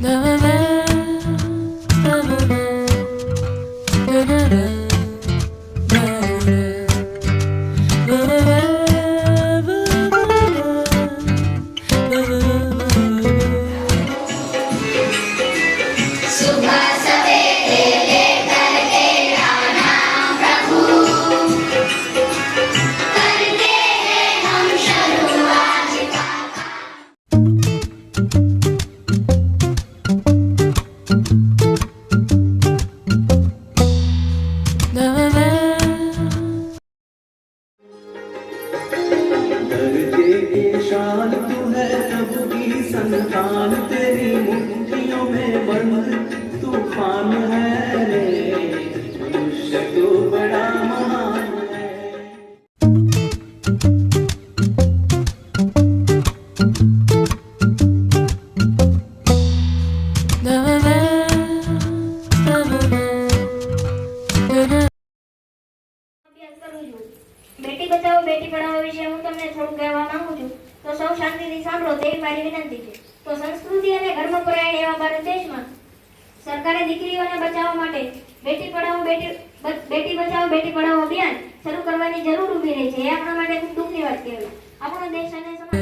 Never तूफान है रे मनुष्य तो बड़ा महान है અભ્યાસ કરું છું બેટી બચાવો બેટી પઢાઓ વિશે હું તમને થોડું કહેવા માંગુ છું તો સૌ શાંતિથી સાંભળો તેવી મારી વિનંતી છે તો સંસ્કૃતિ અને ધર્મપરાયણ એવા ભારત દેશમાં સરકારે દીકરીઓને બચાવવા માટે બેટી પઢાઓ બેટી બેટી બચાવો, બેટી પઢાઓ અભિયાન શરૂ કરવાની જરૂર ઊભી રહી છે. એ આપણા માટે ખૂબ દુઃખની વાત કહેવાય. આપણો દેશ અને સમાજ